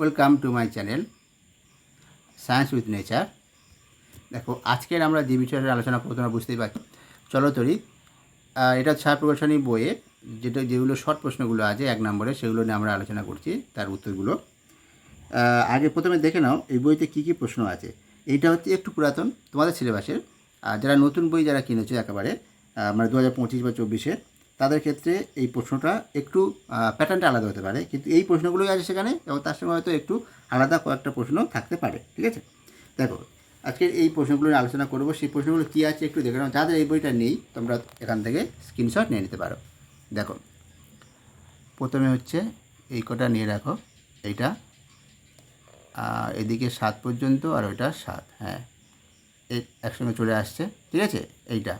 Welcome to my channel science with nature দেখো আজকের আমরা যে বিষয়ের আলোচনা করব তোমরা বুঝতেই পারছ। চলো তরি আহ, এটা ছায়া প্রকাশনী বইয়ে যেটা যেগুলো শর্ট প্রশ্নগুলো আছে এক নম্বরে সেগুলো নিয়ে আমরা আলোচনা করছি তার উত্তরগুলো। আগে প্রথমে দেখে নাও এই বইতে কী কী প্রশ্ন আছে। এইটা হচ্ছে একটু পুরাতন তোমাদের সিলেবাসের আর যারা নতুন বই যারা কিনেছে একেবারে মানে দু হাজার পঁচিশ বা চব্বিশে তাদের ক্ষেত্রে এই প্রশ্নটা একটু প্যাটার্নটা আলাদা হতে পারে। কিন্তু এই প্রশ্নগুলোই আছে সেখানে, এবং তার সঙ্গে হয়তো একটু আলাদা কয়েকটা প্রশ্ন থাকতে পারে, ঠিক আছে? দেখো আজকে এই প্রশ্নগুলো আলোচনা করব। সেই প্রশ্নগুলো কী আছে একটু দেখে নাও। যাদের এই বইটা নেই, তোমরা এখান থেকে স্ক্রিনশট নিয়ে নিতে পারো। দেখো, প্রথমে হচ্ছে এই কটা নিয়ে রাখো। এইটা এদিকে সাত পর্যন্ত আর ওইটা সাত হ্যাঁ। একসঙ্গে চলে আসছে, ঠিক আছে? এইটা।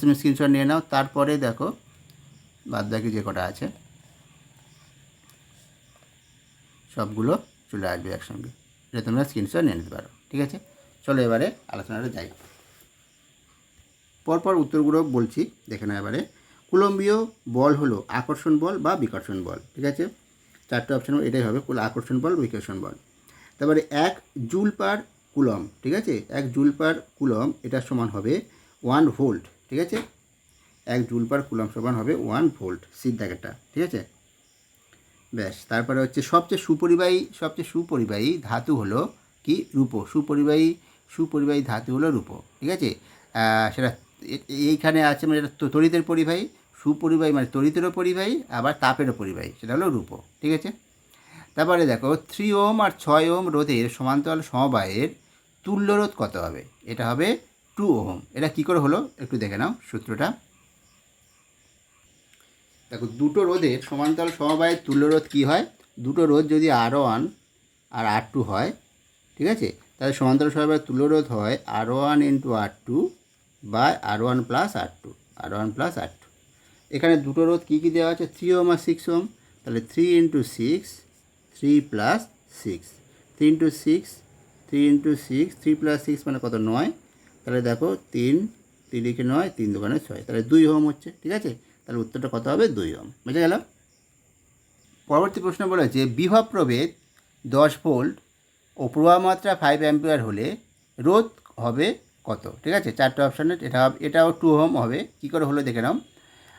তুমি স্ক্রিনশট নিয়ে নাও, তারপরে দেখো বাদ বাকি যে কটা আছে, সবগুলো চলে আসবে একসঙ্গে। এটা তোমরা স্ক্রিনশট নিয়ে নিতে পারো, ঠিক আছে? চলো এবারে আলোচনাটা যাই। পরপর উত্তরগুলো বলছি, দেখে নাও এবারে। কুলম্বীয় বল হলো আকর্ষণ বল বা বিকর্ষণ বল, ঠিক আছে? চারটে অপশন এটাই হবে আকর্ষণ বল, বিকর্ষণ বল। তারপরে এক জুল পার কুলম ঠিক আছে? এক জুল পার কুলম এটা সমান হবে ওয়ান ভোল্ট ঠিক আছে? এক জুল পার কুলম সমান হবে ওয়ান ভোল্ট সিট দাগেরটা, ঠিক আছে? ব্যাস, তারপরে হচ্ছে সবচেয়ে সুপরিবাহী সবচেয়ে সুপরিবাহী ধাতু হলো কি? রূপো। সুপরিবাহী সুপরিবাহী ধাতু হলো রূপো, ঠিক আছে? সেটা এইখানে আছে মানে এটা তো- তড়িতের পরিবাহী, সুপরিবাহী মানে তড়িতেরও পরিবাহী, আবার তাপেরও পরিবাহী, সেটা হলো রূপো, ঠিক আছে? তারপরে দেখো থ্রি ওম আর ছয় ওম রোধের সমান্তরাল সমবায়ের তুল্য রোধ কত হবে? এটা হবে টু ওহম। এটা কি করে হলো? একটু দেখে নাও সূত্রটা। দেখো, দুটো রোধের সমান্তরাল সমবায়ের তুল্য রোধ কী হয়? দুটো রোধ যদি আর ওয়ান আর আর টু হয়, ঠিক আছে? তাহলে সমান্তরাল সমবায়ের তুল্য রোধ হয় R one into R two by R one plus R two R one plus R two এখানে দুটো রোধ কী কী দেওয়া আছে? থ্রি ওম আর সিক্স ওম তাহলে three into six three plus six three into six three into six three plus six মানে কত? নয়। তাহলে দেখো তিন তিরিকে নয়, তিন দোকানে ছয়। তাহলে দুই হোম হচ্ছে, ঠিক আছে? তাহলে উত্তরটা কত হবে? দুই হোম বুঝে গেল পরবর্তী প্রশ্ন বলেছে, বিভব প্রভেদ দশ ভোল্ট ও প্রবাহ মাত্রা ফাইভ অ্যাম্পিয়ার হলে রোধ হবে কত? ঠিক আছে? চারটে অপশানে এটা এটাও টু হোম হবে। কী করে হলো দেখে নাও।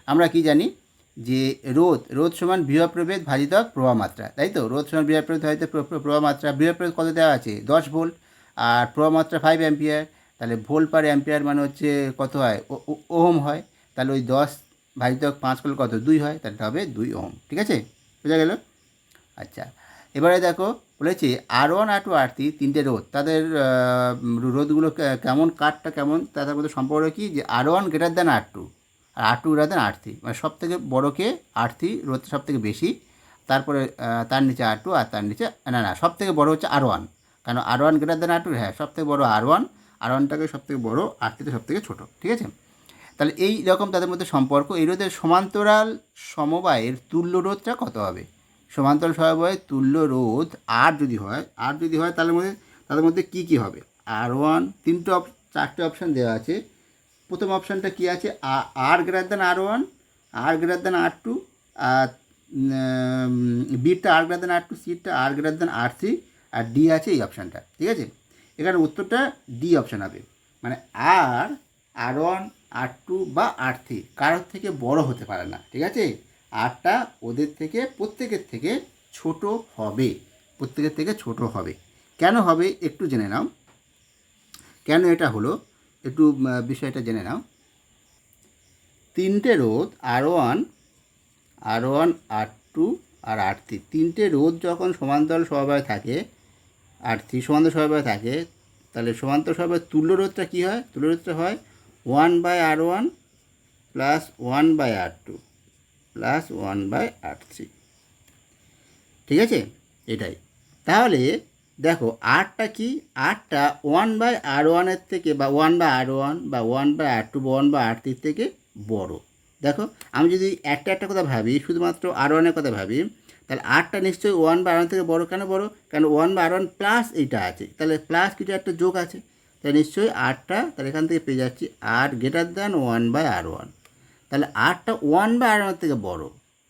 আমরা কি জানি? যে রোধ রোধ সমান বিভব প্রভেদ ভাজিতক প্রবাহ মাত্রা। তাই তো? রোধ সমান বিভব প্রভেদ ভাজিত প্র- প্র- প্রবাহ মাত্রা। বিভব প্রভেদ কত দেওয়া আছে? দশ ভোল্ট। আর প্রবাহ মাত্রা ফাইভ অ্যাম্পিয়ার তাহলে ভোল্ট পার অ্যাম্পিয়ার মানে হচ্ছে কত হয়? ওহম হয়। তাহলে ওই দশ ভাজিতক পাঁচ করলে কত? দুই হয়। তাহলে হবে দুই ওহম। ঠিক আছে? বোঝা গেল? আচ্ছা। এবারে দেখো, বলেছে R one R two R three তিনটে রোদ তাদের রোদগুলো কেমন? কাঠটা কেমন? তাদের মধ্যে সম্পর্ক কি? যে R one greater than R two আর R two greater than R three মানে সব থেকে বড়োকে আর থ্রি রোধ সব থেকে বেশি। তারপরে তার নিচে আর টু আর তার নিচে, না না সব থেকে বড়ো হচ্ছে আর ওয়ান কারণ R one greater than R two হ্যাঁ সব থেকে বড়ো আর ওয়ান আর ওয়ানটাকে সব থেকে বড়ো আর থ্রিতে সব থেকে ছোটো, ঠিক আছে? তাহলে এই রকম তাদের মধ্যে সম্পর্ক। এই রোধের সমান্তরাল সমবায়ের তুল্য রোধটা কত হবে? সমান্তরাল সমবায়ের তুল্য রোধ আর যদি হয়, আর যদি হয় তাহলে মধ্যে, তাদের মধ্যে কী কী হবে? আর ওয়ান তিনটে অপ, চারটে অপশান দেওয়া আছে। প্রথম অপশানটা কী আছে? R greater than R one R greater than R two আর বিটটা R greater than R two সিটটা R greater than R three আর ডি আছে এই অপশানটা ঠিক আছে? এখানে উত্তরটা ডি অপশান হবে। মানে আর আর ওয়ান আর টু বা আর থ্রি কারোর থেকে বড় হতে পারে না, ঠিক আছে? আরটা ওদের থেকে, প্রত্যেকের থেকে ছোট হবে। প্রত্যেকের থেকে ছোট হবে। কেন হবে একটু জেনে নাও। কেন এটা হলো? একটু বিষয়টা জেনে নাও। তিনটে রোদ R one R one R two আর আর থ্রি তিনটে রোদ যখন সমান্তরাল সমবায় থাকে আর থ্রি সমান্তর সমবায় থাকে, তাহলে সমান্তর সমবায় তুল্য রোধটা কী হয়? তুল্য রোধটা হয় one by R one plus one by R two plus one by R three ঠিক আছে? এটাই। তাহলে দেখো আরটা কি? আরটা ওয়ান বাই আর ওয়ানের থেকে বা ওয়ান বাই আর ওয়ান বা ওয়ান বাই আর টু বা ওয়ান বাই আর থ্রির থেকে বড়। দেখো, আমি যদি একটা একটা কথা ভাবি, শুধুমাত্র আর ওয়ানের কথা ভাবি তাহলে আরটা নিশ্চয়ই ওয়ান বা আর ওয়ান থেকে বড় কেন বড়? কেন ওয়ান বা আর ওয়ান প্লাস এইটা আছে। তাহলে প্লাস কিছু একটা যোগ আছে। তাহলে নিশ্চয়ই আটটা, তাহলে এখান থেকে পেয়ে যাচ্ছি আট greater than one by R one তাহলে আটটা ওয়ান বাই আর থেকে বড়,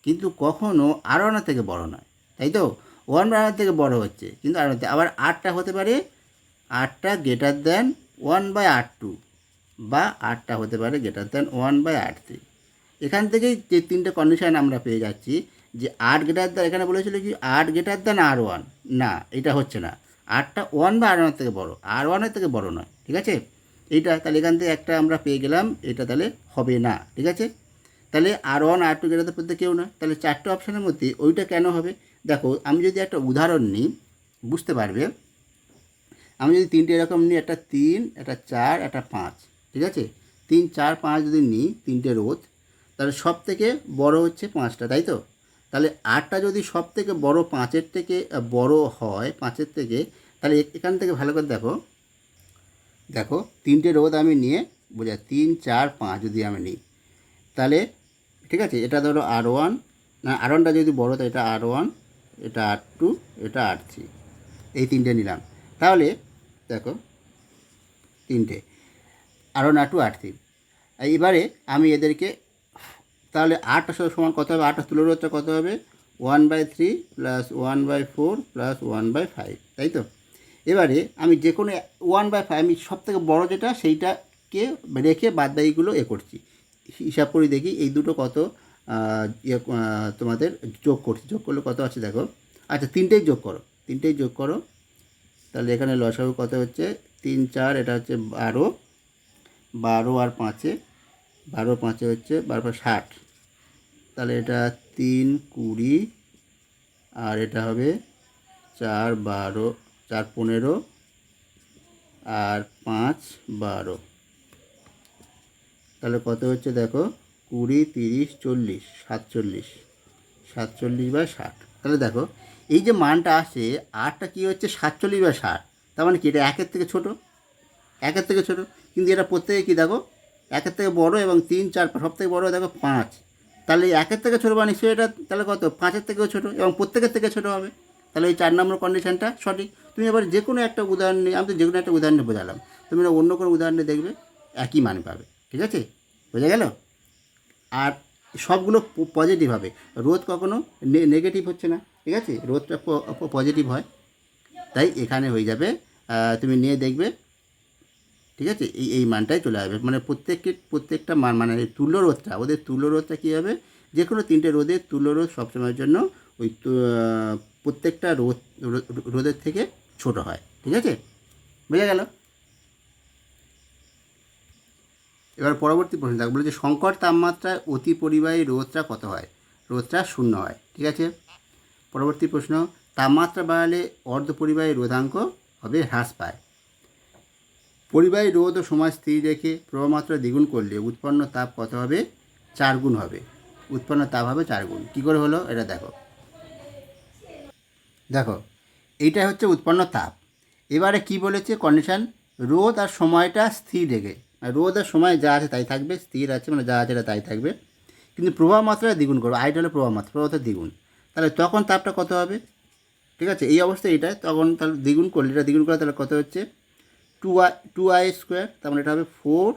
কিন্তু কখনও আর থেকে বড় নয়। তাই তো? ওয়ান বাই আর থেকে বড় হচ্ছে, কিন্তু আর আবার আটটা হতে পারে, আটটা greater than one by R two বা আটটা হতে পারে greater than one by R three এখান থেকেই যে তিনটে কন্ডিশন আমরা পেয়ে যাচ্ছি যে আট গ্রেটার দেন এখানে বলেছিল কি আট গ্রেটার দেন আর ওয়ান না, এটা হচ্ছে না। আটটা ওয়ান বা আর ওয়ানের থেকে বড়। আর ওয়ানের থেকে বড় নয়, ঠিক আছে? এইটা তাহলে এখান থেকে একটা আমরা পেয়ে গেলাম, এটা তাহলে হবে না, ঠিক আছে? তাহলে R one R two greater পড়তে কেউ না তাহলে চারটে অপশানের মধ্যে ওইটা কেন হবে? দেখো, আমি যদি একটা উদাহরণ নিই, বুঝতে পারবে? আমি যদি তিনটে এরকম নিই, একটা তিন, একটা চার, একটা পাঁচ, ঠিক আছে? তিন, চার, পাঁচ যদি নিই, তিনটে রোদ তাহলে সব থেকে বড় হচ্ছে পাঁচটা, তাই তো? তাহলে আটটা যদি সব থেকে বড় পাঁচের থেকে বড় হয়, পাঁচের থেকে, তাহলে এখান থেকে ভালো করে দেখো। দেখো, তিনটে রোদ আমি নিয়ে বোঝা তিন, চার, পাঁচ যদি আমি নিই, তাহলে ঠিক আছে, এটা ধরো আর ওয়ান, না, আর ওয়ানটা যদি বড়ো তো এটা আর ওয়ান, এটা আর টু, এটা আর থ্রি, এই তিনটে নিলাম। তাহলে দেখো, তিনটে, R one, R two, R three এবারে আমি এদেরকে তাহলে আটটা সাথে সমান কত হবে? আটটা তুলে রোধটা কত হবে? One by three plus one by four plus one by five তাই তো? এবারে আমি যে কোনো ওয়ান বাই ফাইভ আমি সব থেকে বড়ো যেটা, সেইটাকে রেখে বাদ বাকিগুলো এ করছি। হিসাব করে দেখি এই দুটো কত ইয়ে তোমাদের যোগ করছি। যোগ করলে কত আছে দেখো? আচ্ছা তিনটেই যোগ করো। তিনটেই যোগ করো। তাহলে এখানে লসাগু কত হচ্ছে? তিন, চার, এটা হচ্ছে বারো। বারো আর পাঁচে বারো পাঁচে হচ্ছে বারো পাঁচ ষাট। তাহলে এটা তিন কুড়ি, আর এটা হবে চার বারো, চার পনেরো, আর পাঁচ বারো। তাহলে কত হচ্ছে দেখো? কুড়ি, তিরিশ, চল্লিশ, সাতচল্লিশ। সাতচল্লিশ বা ষাট। তাহলে দেখো, এই যে মানটা আসে আটটা কী হচ্ছে? সাতচল্লিশ বা ষাট। তার মানে কি? এটা একের থেকে ছোট। একের থেকে ছোট। কিন্তু এটা প্রত্যেকে কী দেখো? একের থেকে বড় এবং তিন, চার সব থেকে বড় দেখো পাঁচ। তাহলে একের থেকে ছোটো মানে নিশ্চয়ই এটা তাহলে কত? পাঁচের থেকেও ছোটো এবং প্রত্যেকের থেকে ছোটো হবে। তাহলে এই চার নম্বর কন্ডিশনটা সঠিক। তুমি এবার যে কোনো একটা উদাহরণ নিয়ে, আমি তো যে কোনো একটা উদাহরণে বোঝালাম। তুমি অন্য কোনো উদাহরণে দেখবে, একই মান পাবে। ঠিক আছে? বোঝা গেল? আর সবগুলো পজিটিভ হবে। রোদ কখনো নেগেটিভ হচ্ছে না। ঠিক আছে? রোদটা পজিটিভ হয়। তাই এখানে হয়ে যাবে তুমি নিয়ে দেখবে ঠিক আছে? এই এই মানটাই চলে আসবে। মানে প্রত্যেককে, প্রত্যেকটা মান মানে তুল্য রোধটা, ওদের তুল্য রোধটা কী হবে? যে কোনো তিনটে রোদের তুল্য রোধ সবসময়ের জন্য ওই প্রত্যেকটা রোদ রোদের থেকে ছোট হয়। ঠিক আছে? বোঝা গেল? এবার পরবর্তী প্রশ্ন বলে যে সংকট তাপমাত্রায় অতি পরিবাহী রোদটা কত হয়? রোদটা শূন্য হয়। ঠিক আছে? পরবর্তী প্রশ্ন, তাপমাত্রা বাড়ালে অর্ধ পরিবাহী রোধাঙ্ক হবে হ্রাস পায়। পরিবাহী রোধ ও সময় স্থির রেখে প্রবাহমাত্রা দ্বিগুণ করলে উৎপন্ন তাপ কত হবে? চার গুণ হবে। উৎপন্ন তাপ হবে চার গুণ কী করে হলো? এটা দেখো। দেখো এইটা হচ্ছে উৎপন্ন তাপ। এবারে কি বলেছে কন্ডিশন রোদ আর সময়টা স্থির রেখে। রোদ আর সময় যা আছে তাই থাকবে, স্থির আছে মানে যা আছে এটা তাই থাকবে। কিন্তু প্রবাহ মাত্রা দ্বিগুণ করব আইটা হলো প্রবাহ মাত্রা দ্বিগুণ। তাহলে তখন তাপটা কত হবে? ঠিক আছে, এই অবস্থায় এটা তখন তাহলে দ্বিগুণ করলে, এটা দ্বিগুণ করে তাহলে কত হচ্ছে? Two I two I square তার মানে এটা হবে ফোর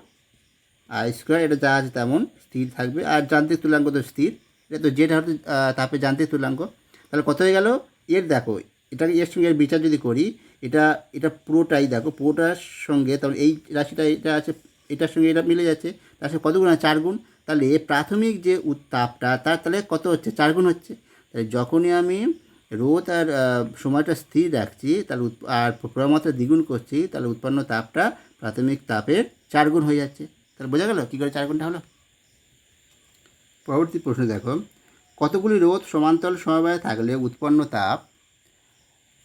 আই স্কোয়ার এটা যা আছে তেমন স্থির থাকবে। আর যান্ত্রিক তুলাঙ্ক তো স্থির। এটা তো হচ্ছে আহ, তাপের যান্ত্রিক তুলাঙ্ক তাহলে কত হয়ে গেল? এর দেখো এটাকে এর সঙ্গে বিচার যদি করি এটা এটা পুরোটাই দেখো পুরোটার সঙ্গে তাহলে এই রাশিটা এটা আছে এটার সঙ্গে এটা মিলে যাচ্ছে তার সঙ্গে কত গুণ? চার গুণ? তাহলে প্রাথমিক যে উত্তাপটা তার তাহলে কত হচ্ছে? চার গুণ হচ্ছে। তাহলে যখনই আমি রোদ আর সময়টা স্থির রাখছি তাহলে আর প্রমাত্রা দ্বিগুণ করছি, তাহলে উৎপন্ন তাপটা প্রাথমিক তাপের চার গুণ হয়ে যাচ্ছে। তাহলে বোঝা গেল? কী করে চার গুণটা হলো? পরবর্তী প্রশ্ন দেখো। কতগুলি রোদ সমান্তরাল সমবায়ে থাকলে উৎপন্ন তাপ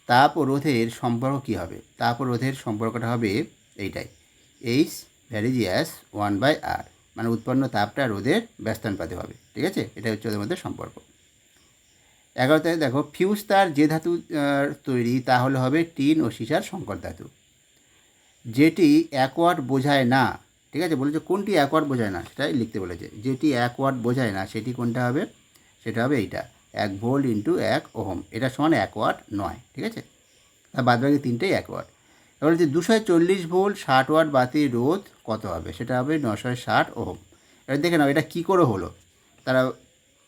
তাপ ও রোধের সম্পর্ক কী হবে? তাপ ও রোধের সম্পর্কটা হবে এইটাই। H varies as one by R মানে উৎপন্ন তাপটা রোদের ব্যস্তানুপাতে হবে। ঠিক আছে? এটা হচ্ছে ওদের মধ্যে সম্পর্ক। এগারোটায় দেখো, ফিউজ তার যে ধাতু তৈরি তাহলে হবে টিন ও সীসার সংকর ধাতু। যেটি এক বোঝায় না, ঠিক আছে, বলেছে কোনটি এক বোঝায় না, সেটাই লিখতে বলেছে। যেটি এক বোঝায় না, সেটি কোনটা হবে? সেটা হবে এইটা, এক ভোল্ট ইন্টু এক ওহম। এটা সমান এক নয়, ঠিক আছে? আর বাদ বাকি তিনটেই এক এবার হচ্ছে দুশো চল্লিশ ভোল্ট ষাট ওয়াট বাতি রোধ কত হবে? সেটা হবে নশো ষাট ওহম। এবার দেখে নাও, এটা কী করে হলো? তারা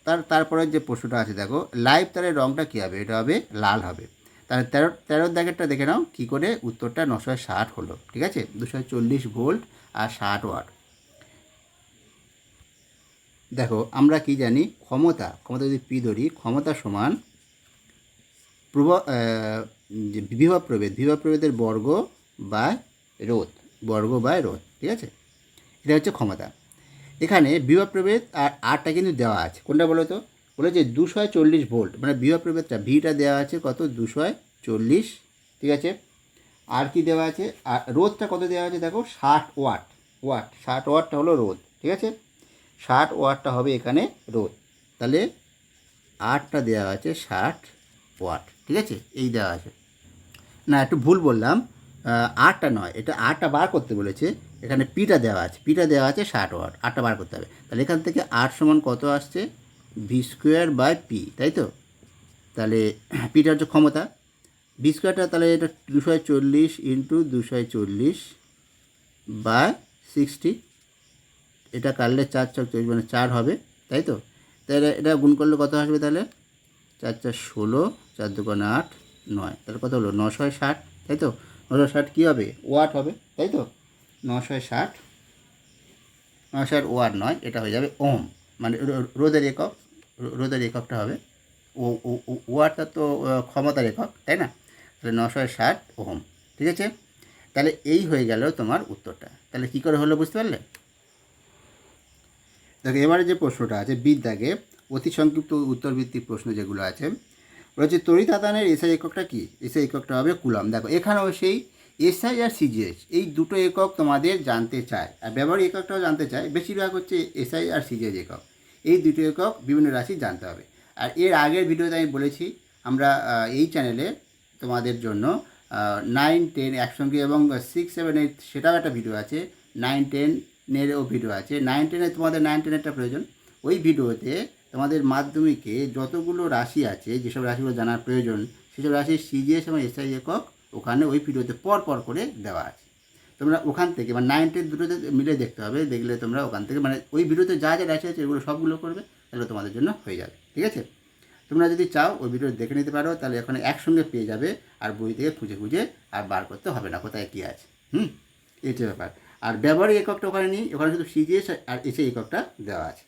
তার, তারপরে যে প্রশ্নটা আছে, দেখো লাইভ তারের রঙটা কী হবে? এটা হবে লাল হবে। তাহলে তেরো তেরোর দাগেরটা দেখে নাও, কী করে? উত্তরটা নশো ষাট হলো, ঠিক আছে? দুশো চল্লিশ ভোল্ট আর ষাট ওয়াট দেখো, আমরা কি জানি? ক্ষমতা ক্ষমতা যদি পি ধরি, ক্ষমতা সমান প্রভ বিভব প্রভেদ, বিভব প্রভেদের বর্গ বা রোধ, বর্গ বা রোধ, ঠিক আছে? এটা হচ্ছে ক্ষমতা। এখানে বিভব প্রভেদ আর আরটা কিন্তু দেওয়া আছে। কোনটা বলো তো? বলেছে দুশো চল্লিশ ভোল্ট। মানে বিভব প্রভেদটা ভিটা দেওয়া আছে কত? দুশো চল্লিশ। ঠিক আছে? আর কি দেওয়া আছে? আর রোধটা কত দেওয়া আছে? দেখো, ষাট ওয়াট। ওয়াট, ষাট ওয়াটটা হলো রোধ। ঠিক আছে? ষাট ওয়াটটা হবে এখানে রোধ। তাহলে আটটা দেওয়া আছে ষাট ওয়াট। ঠিক আছে? এই দেওয়া আছে। না, একটু ভুল বললাম। আটটা নয়। এটা আটটা বার করতে বলেছে। এখানে পিটা দেওয়া আছে, পিটা দেওয়া আছে ষাট ওয়াট, আটটা বার করতে হবে। তাহলে এখান থেকে আট সমান কত আসছে? ভি স্কোয়ার বাই পি তাই তো? তাহলে পিটা হচ্ছে ক্ষমতা ভি স্কোয়ারটা তাহলে এটা দুশো চল্লিশ ইন্টু দুশো চল্লিশ বাই সিক্সটি এটা কাটলে চার চার চল্লিশ মানে চার হবে, তাই তো? তাহলে এটা গুণ করলে কত আসবে তাহলে? চার চার ষোলো, চার দোকানে আট, নয়। তাহলে কত হলো? নশয় ষাট, তাই তো? নশো ষাট কী হবে? ওয়াট হবে, তাই তো? নশয় ষাট নশো ওয়াট নয়, এটা হয়ে যাবে ওম। মানে রোদের একক রোদের এককটা হবে। ও, ও- ও- ওয়াটটা তো ক্ষমতার একক, তাই না? তাহলে নশয় ষাট ওহম, ঠিক আছে? তাহলে এই হয়ে গেল তোমার উত্তরটা। তাহলে কী করে হলো বুঝতে পারলে? দেখো, এবারে যে প্রশ্নটা আছে বিদ্যাগে অতি সংক্ষিপ্ত উত্তরভিত্তিক প্রশ্ন যেগুলো আছে তড়িৎ আদানের এসআই এককটা কি? এসআই এককটা হবে কুলাম দেখো, এখানেও সেই এসআই আর সিজিএস এই দুটো একক তোমাদের জানতে চায়। আর ব্যবহারিক এককটাও জানতে চায়, বেশিরভাগ হচ্ছে এসআই আর সিজিএস একক। এই দুটো একক বিভিন্ন রাশি জানতে হবে। আর এর আগের ভিডিওতে আমি বলেছি, আমরা এই চ্যানেলে তোমাদের জন্য নাইন, টেন একসঙ্গে এবং সিক্স, সেভেন, এইট, সেটাও একটা ভিডিও আছে, নাইন, টেনেরও ভিডিও আছে। নাইন, টেনে তোমাদের নাইন, টেনেরটা প্রয়োজন। ওই ভিডিওতে তোমাদের মাধ্যমিকে যতগুলো রাশি আছে, যেসব রাশিগুলো জানার প্রয়োজন, সেসব রাশির সিজিএস এবং এসআই একক ওখানে ওই ভিডিওতে পর পর করে দেওয়া আছে। তোমরা ওখান থেকে মানে নাইন টেন দুটোতে মিলে দেখতে হবে, দেখলে তোমরা ওখান থেকে মানে ওই ভিডিওতে যা যা আছে এগুলো সবগুলো করবে, তাহলে তোমাদের জন্য হয়ে যাবে, ঠিক আছে? তোমরা যদি চাও ওই ভিডিও দেখে নিতে পারো, তাহলে এখানে একসঙ্গে পেয়ে যাবে, আর বই থেকে খুঁজে খুঁজে আর বার করতে হবে না, কোথায় কী আছে, হুম? এইটা ব্যাপার। আর ব্যবহারিক এককটা ওখানে নিই, ওখানে শুধু সিজিএস আর এসে এককটা দেওয়া আছে।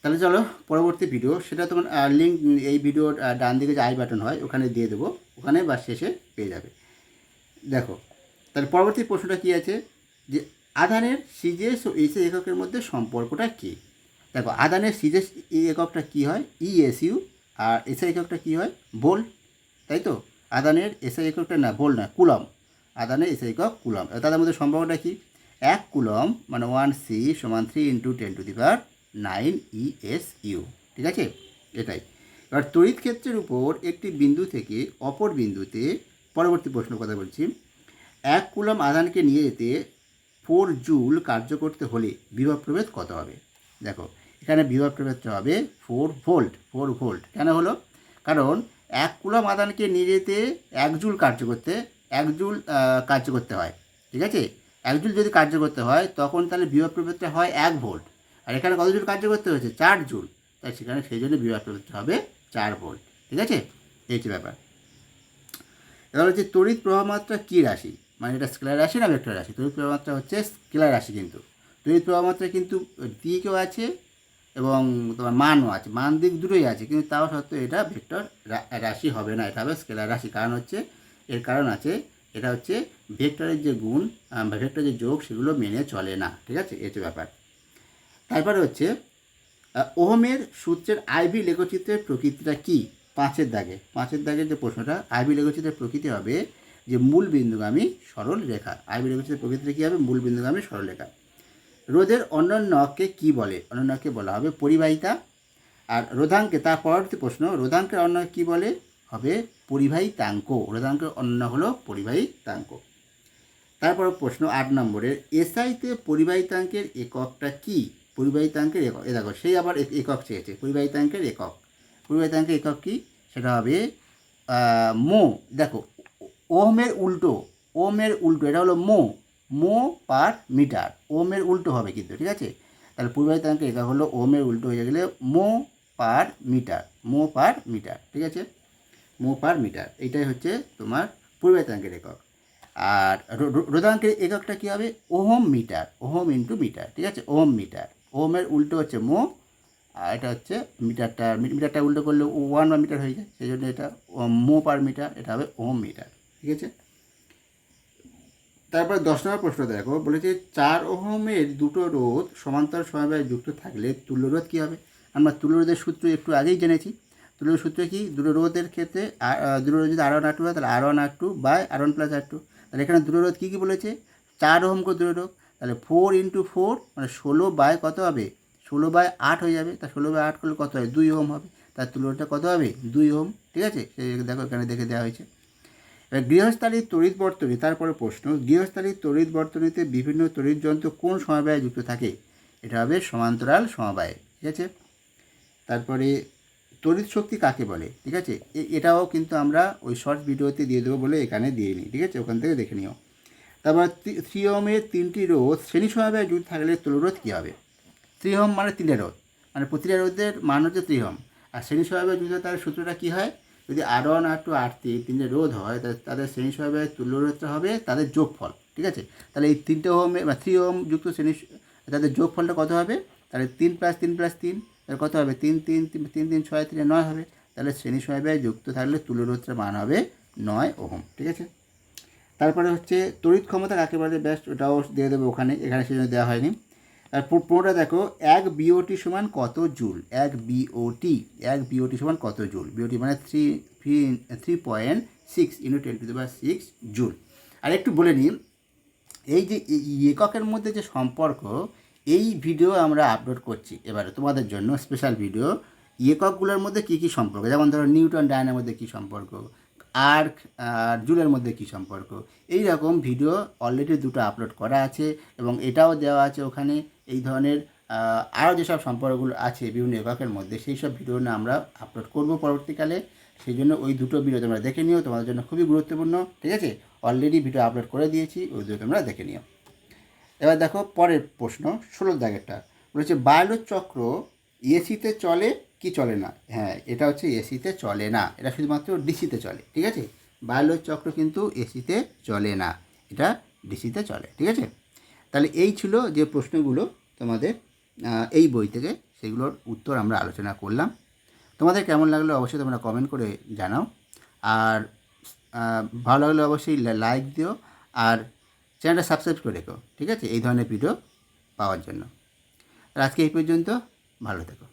তাহলে চলো, পরবর্তী ভিডিও সেটা তোমার লিঙ্ক এই ভিডিওর ডান দিকে যে আই বাটন হয়, ওখানে দিয়ে দেবো। ওখানে বা শেষে পেয়ে যাবে। দেখো, তাহলে পরবর্তী প্রশ্নটা কী আছে? যে আধানের সিজিএস ও এসে এককের মধ্যে সম্পর্কটা কী? দেখো আদানের সিজেস ই এককটা কী হয়? ইএসইউ আর এসআই এককটা কী হয়? বোল তাই তো? আদানের এসআই এককটা না বোল না কুলম আদানের এসআই একক কুলম তাদের মধ্যে সম্পর্কটা কি? এক কুলম মানে ওয়ান সি সমান three into ten to the power nine ESU ঠিক আছে? এটাই। এবার তড়িৎ ক্ষেত্রের উপর একটি বিন্দু থেকে অপর বিন্দুতে পরবর্তী প্রশ্ন কথা বলছি। এক কুলম আধানকে নিয়ে যেতে ফোর জুল কার্য করতে হলে বিভব প্রভেদ কত হবে? দেখো, এখানে বিভব প্রভেদটা হবে ফোর ভোল্ট ফোর ভোল্ট। কেন হলো? কারণ এক কুলম আদানকে নিয়ে যেতে এক জুল কার্য করতে, এক জুল কার্য করতে হয়, ঠিক আছে? এক জুল যদি কার্য করতে হয়, তখন তাহলে বিভব প্রভেদটা হয় এক ভোল্ট। আর এখানে কত জুল কার্য করতে হয়েছে? চার জুল। তাই সেখানে সেই জন্য বিভব করতে হবে চার ভোল্ট। ঠিক আছে? এই হচ্ছে ব্যাপার। এবার হচ্ছে তড়িৎ প্রবাহমাত্রা কী রাশি? মানে এটা স্কেলার রাশি না ভেক্টর রাশি? তড়িৎ প্রবাহমাত্রা হচ্ছে স্কেলার রাশি কিন্তু। তড়িৎ প্রবাহমাত্রা কিন্তু দিকেও আছে এবং তোমার মানও আছে। মান দিক দুটোই আছে, কিন্তু তাও সত্ত্বেও এটা ভেক্টর রাশি হবে না। এটা হবে স্কেলার রাশি। কারণ হচ্ছে, এর কারণ আছে, এটা হচ্ছে ভেক্টরের যে গুণ ভেক্টরের যে যোগ, সেগুলো মেনে চলে না। ঠিক আছে? এই হচ্ছে ব্যাপার। তারপরে হচ্ছে ওহমের সূত্রের আইভি লেখচিত্রের প্রকৃতিটা কি? পাঁচের দাগে। পাঁচের দাগের যে প্রশ্নটা, আইভি লেখচিত্রের প্রকৃতি হবে যে মূল বিন্দুগামী সরল রেখা আইভি লেখচিত্রের প্রকৃতিটা কী হবে? মূল বিন্দুগামী সরল রেখা রোদের অন্যান্য অন্যান্যকে কি বলে? অন্যান্যকে বলা হবে পরিবাহিতা। আর রোধাঙ্কে, তার পরবর্তী প্রশ্ন, রোধাঙ্কের অন্য কি বলে? হবে পরিবাহিতাঙ্ক। রোধাঙ্কের অন্য হলো পরিবাহিতাঙ্ক। তারপর প্রশ্ন আট নম্বরের, এসআইতে পরিবাহিতাঙ্কের এককটা কি? পরিবাহিতাঙ্কের একক। এ দেখো, সেই আবার এক- একক চেয়েছে। পরিবাহিতাঙ্কের একক। পরিবাহিতাঙ্কের একক কি? সেটা হবে মো। দেখো, ওহমের উল্টো ওমের উল্টো, এটা হলো মো। মো পার মিটার। ওহমের উল্টো হবে কিন্তু, ঠিক আছে? তাহলে পূর্বায়িতাঙ্কের একক হলো ওমের উল্টো হয়ে গেলে মো পার মিটার, মো পার মিটার, ঠিক আছে? মো পার মিটার এইটাই হচ্ছে তোমার পূর্বায়িতাঙ্কের একক। আর রো- রো- এককটা কী হবে? Ohm metre, ohm into metre, ঠিক আছে? Ohm metre. ওহমের উল্টো হচ্ছে মো, আর এটা হচ্ছে মিটারটা। মিটারটা উল্টো করলে ওয়ান বা মিটার হয়ে যায় সেই জন্য এটা মো পার মিটার এটা হবে ওম মিটার ঠিক আছে? তারপর দশ নম্বর প্রশ্ন দেখো, বলেছে চার ওহমের দুটো রোধ সমান্তর সমবায়ে যুক্ত থাকলে তুল্য রোধ কী হবে? আমরা তুল্যরোধের সূত্র একটু আগেই জেনেছি। তুল্যরোধ সূত্র কি? দুটো রোধের ক্ষেত্রে দুটো রোধ যদি আর ওয়ান আর টু হয়, তাহলে R one R two by R one plus R two তাহলে এখানে দুটো রোধ কী কী বলেছে? চার ওহম করে দুটো রোধ তাহলে ফোর ইন্টু ফোর মানে ষোলো বাই কত হবে? ষোলো বাই আট হয়ে যাবে। তা ষোলো বাই আট করলে কত হবে দুই ওহম হবে। তার তুলনাটা কত হবে? দুই ওহম। ঠিক আছে? দেখো এখানে দেখে দেওয়া হয়েছে। এবার গৃহস্থালীর তড়িৎ বর্তনী, তারপরে প্রশ্ন গৃহস্থালীর তড়িৎ বর্তনীতে বিভিন্ন তড়িৎ যন্ত্র কোন সমবায়ে যুক্ত থাকে? এটা হবে সমান্তরাল সমবায়। ঠিক আছে? তারপরে তড়িৎ শক্তি কাকে বলে? ঠিক আছে? এটাও কিন্তু আমরা ওই শর্ট ভিডিওতে দিয়ে দেবো বলে এখানে দিয়ে নিই ঠিক আছে? ওখান থেকে দেখে নিও। তারপর থ্রি ওমের তিনটি রোধ শ্রেণি সমবায়ে যুক্ত থাকলে তুলরোধ কী হবে? ত্রিহম মানে তিনটে রোধ। মানে প্রতিটা রোধের মান হচ্ছে ত্রিহম। আর শ্রেণি সমবায়ে যুক্ত তার সূত্রটা কী হয়? যদি R one R two R three তিনটে রোধ হয়, তাহলে তাদের শ্রেণি সমবায়ে তুল্য রোধটা হবে তাদের যোগফল। ঠিক আছে? তাহলে এই তিনটে ওহমে বা থ্রি ওহম যুক্ত শ্রেণি, তাদের যোগফলটা কত হবে? তাহলে তিন প্লাস তিন প্লাস তিন, তাহলে কত হবে? তিন তিন তিন তিন তিন, ছয়, তিনে, নয় হবে। তাহলে শ্রেণি সমবায়ে যুক্ত থাকলে তুল্য রোধটার মান হবে নয় ওহম। ঠিক আছে? তারপরে হচ্ছে তড়িৎ ক্ষমতা বলে? ব্যাস, ওটাও দিয়ে দেবে ওখানে, এখানে সেজন্য দেওয়া হয়নি। আর পুরোটা দেখো, এক বিওটি সমান কত জুল? এক বিওটি এক বিওটি সমান কত জুল? বিওটি মানে three three three point six into ten to the power six joule. আর একটু বলে নিই, এই যে এককের মধ্যে যে সম্পর্ক, এই ভিডিও আমরা আপলোড করছি। এবারে তোমাদের জন্য স্পেশাল ভিডিও এককগুলোর মধ্যে কী কী সম্পর্ক? যেমন ধরো নিউটন ডায়নার মধ্যে কী সম্পর্ক? আর জুলের মধ্যে কী সম্পর্ক? এই রকম ভিডিও অলরেডি দুটো আপলোড করা আছে এবং এটাও দেওয়া আছে ওখানে। এই ধরনের আরও যেসব সম্পর্কগুলো আছে বিভিন্ন এককের মধ্যে, সেই সব ভিডিও না আমরা আপলোড করব পরবর্তীকালে। সেই জন্য ওই দুটো ভিডিও তোমরা দেখে নিও, তোমাদের জন্য খুবই গুরুত্বপূর্ণ, ঠিক আছে? অলরেডি ভিডিও আপলোড করে দিয়েছি, ওই দুটো তোমরা দেখে নিও। এবার দেখো পরের প্রশ্ন ষোলো দাগেরটা। বলেছে বায়োলোর চক্র এসিতে চলে কি চলে না? হ্যাঁ এটা হচ্ছে এসিতে চলে না। এটা শুধুমাত্র ডিসিতে চলে, ঠিক আছে? বায়োলোর চক্র কিন্তু এসিতে চলে না। এটা ডিসিতে চলে, ঠিক আছে? তাহলে এই ছিল যে প্রশ্নগুলো তোমাদের এই বই থেকে। সেগুলোর উত্তর আমরা আলোচনা করলাম। তোমাদের কেমন লাগল অবশ্যই তোমরা কমেন্ট করে জানাও। আর ভালো লাগলে অবশ্যই লাইক দিও। আর চ্যানেলটা সাবস্ক্রাইব করে রেখো, ঠিক আছে? এই ধরনের ভিডিও পাওয়ার জন্য। আজকে এই পর্যন্ত, ভালো থেকো।